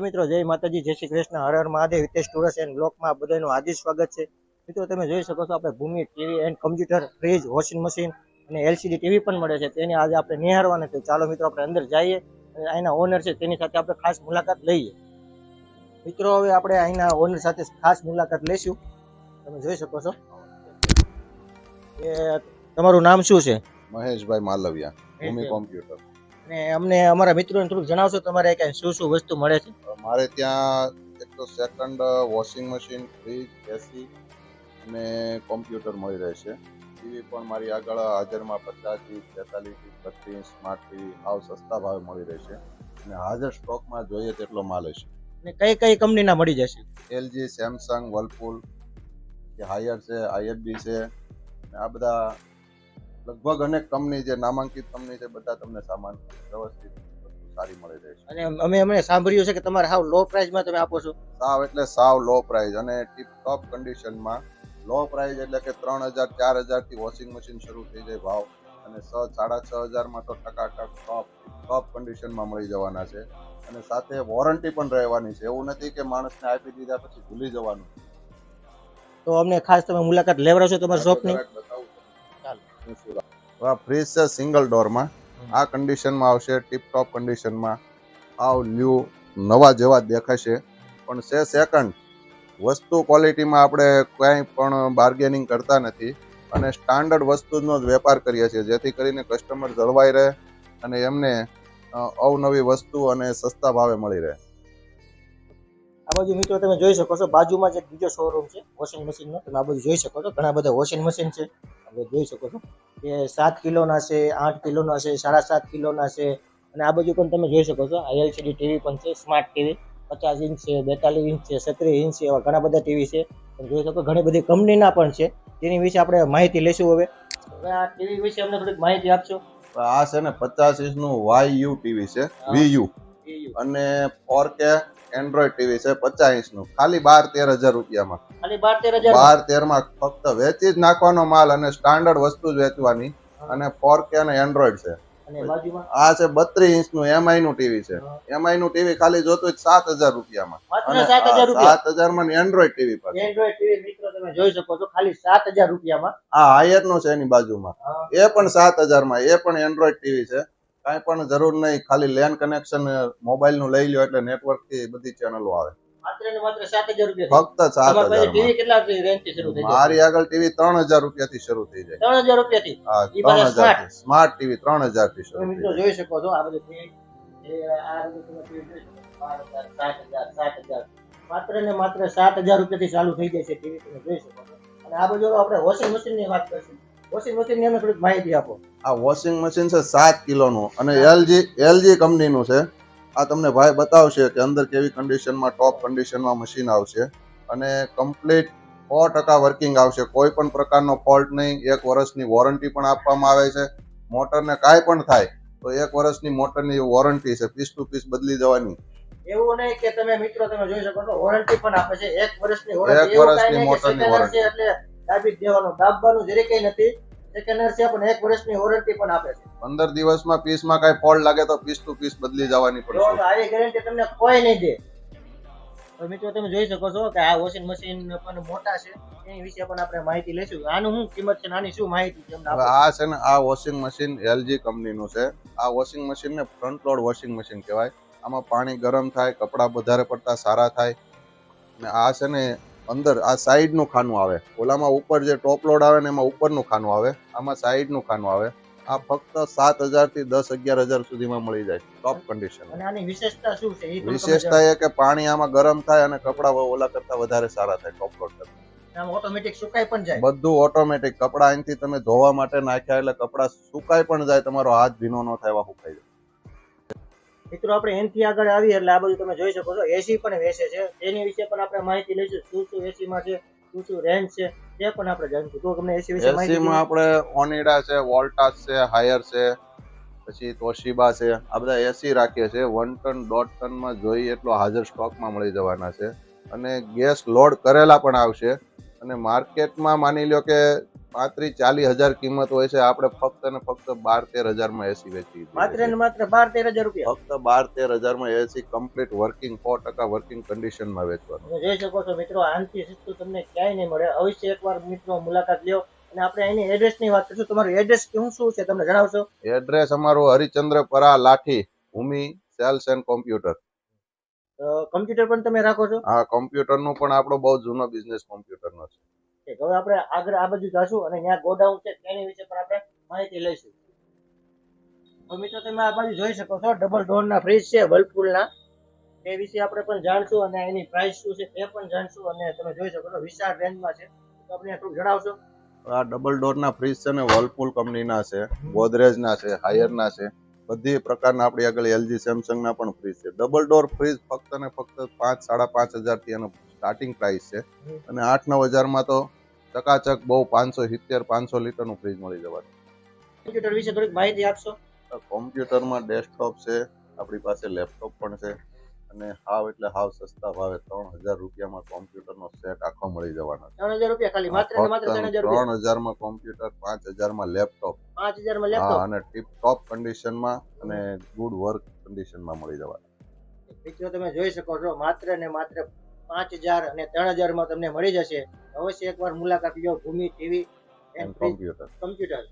મિત્રો જય માતાજી જય શ્રી કૃષ્ણ. હર હર મહાદેવ હિતેશ ટુરસ એન્ડ બ્લોકમાં બધાનું હાર્દિક સ્વાગત છે. મિત્રો તમે જોઈ શકો છો આપણે Bhoomi TV and computer fridge washing machine અને એલસીડી ટીવી પણ મળે છે. તેની આજે આપણે નિહાળવાના છે. ચાલો મિત્રો આપણે અંદર જઈએ અને અહીંના ઓનર છે તેની સાથે આપણે ખાસ મુલાકાત લઈએ. મિત્રો હવે આપણે અહીંના ઓનર સાથે ખાસ મુલાકાત લઈશું. તમે જોઈ શકો છો. એ તમારું નામ શું છે? મહેશભાઈ માલવિયા ભૂમિ કોમ્પ્યુટર. અને અમને અમારા મિત્રોને થોડુંક જણાવશો તમારે ક્યાંય શું શું વસ્તુ મળે છે? મારે ત્યાં એક તો second washing machine fridge AC અને કોમ્પ્યુટર મળી રહેશે ટીવી પણ મારી આગળ હાજરમાં પચાસ ઇંચ તેતાલીસ ઇંચ બત્રીસ સ્માર્ટ ટીવી આવ સસ્તા ભાવે મળી રહેશે અને હાજર સ્ટોકમાં જોઈએ તેટલો માલ હશે. અને કઈ કઈ કંપનીના મળી જશે? એલજી સેમસંગ વર્લપુલ કે હાયર છે આઈએફબી છે આ બધા લગભગ અનેક કંપની જે નામાંકિત કંપની છે બધા તમને સામાન વ્યવસ્થિત સારી મળી રહેશે અને અમે અમને સાંભળ્યું છે કે તમારે સાવ લો પ્રાઇસમાં તમે આપો છો. સાવ એટલે સાવ લો પ્રાઇસ અને ટીપ ટોપ કન્ડિશનમાં લો પ્રાઇસ એટલે કે ત્રણ હજાર ચાર હજારથી વોશિંગ મશીન શરૂ થઈ જાય ભાવ. અને છ સાડા છ હજારમાં તો ટકાટક ટોપ ટોપ કન્ડિશનમાં મળી જવાના છે. અને સાથે વોરંટી પણ રહેવાની છે. એવું નથી કે માણસને આપી દીધા પછી ભૂલી જવાનું. તો અમને ખાસ તમે મુલાકાત લેવડાવશો તમારા શોપની આ ફ્રીજ છે સિંગલ ડોરમાં. આ કન્ડિશનમાં આવશે ટીપ ટોપ કન્ડિશનમાં આવ લ્યુ નવા જેવા દેખાશે. પણ છે સેકન્ડ વસ્તુ ક્વોલિટીમાં આપણે ક્યાંય પણ બાર્ગેનિંગ કરતા નથી. અને સ્ટાન્ડર્ડ વસ્તુનો જ વેપાર કરીએ છીએ જેથી કરીને કસ્ટમર જળવાઈ રહે અને એમને અવનવી વસ્તુ અને સસ્તા ભાવે મળી રહે. આ બાજુ મિત્રો તમે જોઈ શકો છો બાજુમાં જ એક બીજો શોરૂમ છે વોશિંગ મશીનનો તમે આ બધું જોઈ શકો છો ઘણા બધા વોશિંગ મશીન છે તમે જોઈ શકો છો. કે સાત કિલોના છે આઠ કિલોના છે સાડા સાત કિલોના છે અને આ બાજુ પણ તમે જોઈ શકો છો આ એલસીડી ટીવી પણ છે સ્માર્ટ ટીવી પચાસ ઇંચ છે બેતાલીસ ઇંચ છે સત્રીસ ઇંચ છે એવા ઘણા બધા ટીવી છે. તમે જોઈ શકો ઘણી બધી કંપનીના પણ છે તેની વિશે આપણે માહિતી લઈશું હવે. હવે આ ટીવી વિશે અમને થોડીક માહિતી આપશો? આ છે ને પચાસ ઇંચનું વાય યુ ટીવી છે વીયુ અને ફોર કે એન્ડ્રોઈડ ટીવી છે પચાસ ઇંચનું ખાલી બાર તેર હજાર રૂપિયામાં. ખાલી બાર તેરમાં ફક્ત વેચી જ નાખવાનો માલ અને સ્ટાન્ડર્ડ વસ્તુ જ વેચવાની અને ફોર કે અને એન્ડ્રોઈડ છે. આ છે બત્રીસ ઇંચનું એમઆઈ નું ટીવી છે. એમઆઈ નું ટીવી ખાલી જોતું સાત હજાર રૂપિયામાં. અને સાત હજાર સાત હજારમાં એન્ડ્રોઈડ ટીવી પર એન્ડ્રોઈડ ટીવી મિત્રો તમે જોઈ શકો છો ખાલી સાત હજાર રૂપિયામાં. આ હાયરનું છે એની બાજુમાં. એ પણ સાત હજારમાં એ પણ એન્ડ્રોઈડ ટીવી છે. કાંઈ પણ જરૂર નહીં. ખાલી લેન કનેક્શન મોબાઈલનું લઈ લ્યો એટલે નેટવર્કથી બધી ચેનલો આવે. ફક્ત સાત હજાર મારી આગળ ટીવી ત્રણ હજાર રૂપિયા થી શરૂ થઈ જાય. ત્રણ હજાર રૂપિયા થી હા ત્રણ હજાર સ્માર્ટ ટીવી ત્રણ હજારથી શરૂ જોઈ શકો છો આ બધું માત્ર ને માત્ર સાત હજાર રૂપિયા થી ચાલુ થઈ જાય છે ટીવી તમે જોઈ શકો છો. અને આ બધું આપણે વોશિંગ મશીનની વાત કરીશું. વોશિંગ મશીનની અમે થોડીક માહિતી આપો. આ વોશિંગ મશીન છે સાત કિલોનું. અને એલજી એલજી કંપનીનું છે. આ તમને ભાઈ બતાવશે કે અંદર કેવી કન્ડિશનમાં ટોપ કન્ડિશનમાં મશીન આવશે. અને કમ્પ્લીટ સો ટકા વર્કિંગ આવશે. કોઈ પણ પ્રકારનો ફોલ્ટ નહીં. એક વર્ષની વોરંટી પણ આપવામાં આવે છે. મોટરને કાંઈ પણ થાય તો એક વર્ષની મોટરની વોરંટી છે. પીસ ટુ પીસ બદલી દેવાની એવું નહીં કે તમે મિત્રો તમે જોઈ શકો છો વોરંટી પણ આપે છે. એક વર્ષની એક વોરંટી વર્ષની મોટરની. છે એટલે દાબી દાબવાનું જરી કઈ નથી સેકન્ડ હેન્ડ છે પણ એક વર્ષની વોરંટી પણ આપે છે. પંદર દિવસમાં પીસમાં કાંઈ ફોલ્ટ લાગે તો પીસ ટુ પીસ બદલી જવાની પડશે. આવી ગેરંટી તમને કોઈ નહીં દે. તો મિત્રો તમે જોઈ શકો છો કે આ વોશિંગ મશીન પણ મોટા છે. એની વિશે પણ આપણે માહિતી લઈશું. આનું શું કિંમત છે આની શું માહિતી છે. આ છે ને આ વોશિંગ મશીન એલજી કંપનીનું છે. આ વોશિંગ મશીનને ફ્રન્ટ લોડ વોશિંગ મશીન કહેવાય. આમાં પાણી ગરમ થાય કપડાં વધારે પડતા સારા થાય. ને આ છે ને અંદર આ સાઈડનું ખાનું આવે. ઓલામાં ઉપર જે ટોપ લોડ આવે ને એમાં ઉપરનું ખાનું આવે. આમાં સાઈડનું ખાનું આવે. આ ફક્ત સાત હજારથી દસ અગિયાર હજાર સુધીમાં મળી જાય. ટોપ કન્ડિશન વિશેષતા શું છે? એ વિશેષતા એ કે પાણી આમાં ગરમ થાય અને કપડા ઓલા કરતા વધારે સારા થાય ટોપ લોડ કરતા. ઓટોમેટિક સુકાઈ પણ જાય. બધું ઓટોમેટિક કપડા અહીંથી તમે ધોવા માટે નાખ્યા એટલે કપડાં સુકાઈ પણ જાય તમારો હાથ ભીનો ન થાય એવા સુકાઈ જાય. મિત્રો આપણે એનથી આગળ આવીએ એટલે આ બધું તમે જોઈ શકો છો. એસી પણ વેચે છે. એની વિશે પણ આપણે માહિતી લઈશું. શું શું એસી માં છે? શું શું રેન્જ છે? તે પણ આપણે જાણીશું. તો તમને એસી વિશે માહિતી એસીમાં આપણે ઓનિડા છે વોલ્ટાસ છે હાયર છે પછી તોશીબા છે. આ બધા એસી રાખીએ છીએ. વન ટન દોઢ ટનમાં જોઈએ એટલો હાજર સ્ટોકમાં મળી જવાના છે. અને ગેસ લોડ કરેલા પણ આવશે. અને માર્કેટમાં માની લ્યો કે પાંત્રીસ ચાલીસ હજાર કિંમત હોય છે આપણે ફક્ત ને ફક્ત બાર તેર હજારમાં એસી વેચી માત્ર. ને માત્ર બાર તેર હજાર રૂપિયા? ફક્ત બાર તેર હજારમાં એસી કમ્પ્લીટ વર્કિંગ સો ટકા વર્કિંગ કન્ડિશનમાં વેચવાનું. જોઈ શકો છો મિત્રો આનથી સસ્તું તમને ક્યાંય નહીં મળે. અવશ્ય એકવાર મિત્રો મુલાકાત લ્યો. અને આપણે એની એડ્રેસની વાત કરીશું. તમારું એડ્રેસ કેવું શું છે તમને જણાવશો? એડ્રેસ અમારું Harichandrapara Lathi Bhumi sales and computer. Computer પણ તમે રાખો છો? આ કોમ્પ્યુટરનું પણ આપણો બહુ જૂનો બિઝનેસ કોમ્પ્યુટરનો છે. ઠીક, હવે આપણે આગળ આ બાજુ જાશું અને ત્યાં ગોડાઉન છે તેની વિશે પણ આપણે માહિતી લઈશું. તો મિત્રો તમે આ બાજુ જોઈ શકો છો ડબલ ડોરના ફ્રીજ છે વર્લપુલના તે વિશે આપણે પણ જાણશું અને એની પ્રાઇસ શું છે તે પણ જાણશું અને તમે જોઈ શકો છો વિશાળ રેન્જમાં છે. તો આપણે થોડું જણાવશો. આ ડબલ ડોરના ફ્રીજ છે ને વર્લપુલ કંપનીના છે ગોદરેજના છે હાયરના છે. બધી પ્રકારના આપણી આગળ એલજી સેમસંગના પણ ફ્રીજ છે. ડબલ ડોર ફ્રીજ ફક્ત ને ફક્ત પાંચ સાડા પાંચ હજારથી એનો સ્ટાર્ટિંગ પ્રાઇસ છે. અને આઠ નવ હજારમાં તો ચકાચક બહુ પાંચસો સિત્તેર પાંચસો લીટરનું ફ્રીજ મળી જવાનું. કોમ્પ્યુટર વિશે થોડીક માહિતી આપશો? કોમ્પ્યુટરમાં ડેસ્કટોપ છે આપણી પાસે લેપટોપ પણ છે અને હાવ એટલે હાવ સસ્તા ભાવે ત્રણ હજાર રૂપિયામાં કોમ્પ્યુટરનો સેટ આખો મળી જવાનો ત્રણ હજાર રૂપિયા ખાલી? માત્ર માત્ર ત્રણ હજાર ત્રણ હજારમાં કોમ્પ્યુટર પાંચ હજારમાં લેપટોપ પાંચ હજારમાં લેપટોપ અને ટીપ ટોપ કન્ડિશનમાં અને ગુડ વર્ક કન્ડિશનમાં મળી જવાનો. મિત્રો તમે જોઈ શકો છો માત્ર ને માત્ર પાંચ હજાર અને ત્રણ હજારમાં તમને મળી જશે. અવશ્ય એકવાર મુલાકાત લો ભૂમિ ટીવી કમ્પ્યુટર.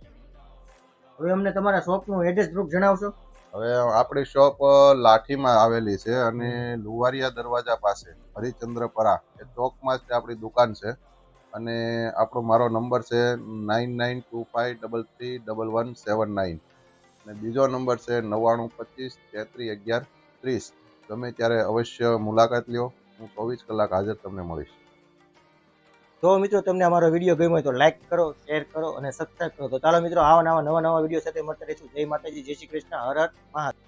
હવે અમને તમારા શોપનું એડ્રેસ પ્રૂફ જણાવશો? હવે આપણી શોપ લાઠીમાં આવેલી છે અને લુવારિયા દરવાજા પાસે હરિચંદ્રપરા. એ ચોકમાં જ આપણી દુકાન છે. અને આપણો મારો નંબર છે nine nine two five double three double one seven nine. અને બીજો નંબર છે નવ્વાણું પચીસ તેત્રીસ અગિયાર ત્રીસ. ગમે ત્યારે અવશ્ય મુલાકાત લ્યો. હું ચોવીસ કલાક હાજર તમને મળીશ. તો મિત્રો તમને અમારો વીડિયો ગમ્યો તો લાઈક કરો શેર કરો અને સબસ્ક્રાઈબ કરો. તો ચાલો મિત્રો આવા નવા નવા નવા વીડિયો સાથે મળતા રહીશું. જય માતાજી, જય શ્રી કૃષ્ણ. હર હર મહાદેવ.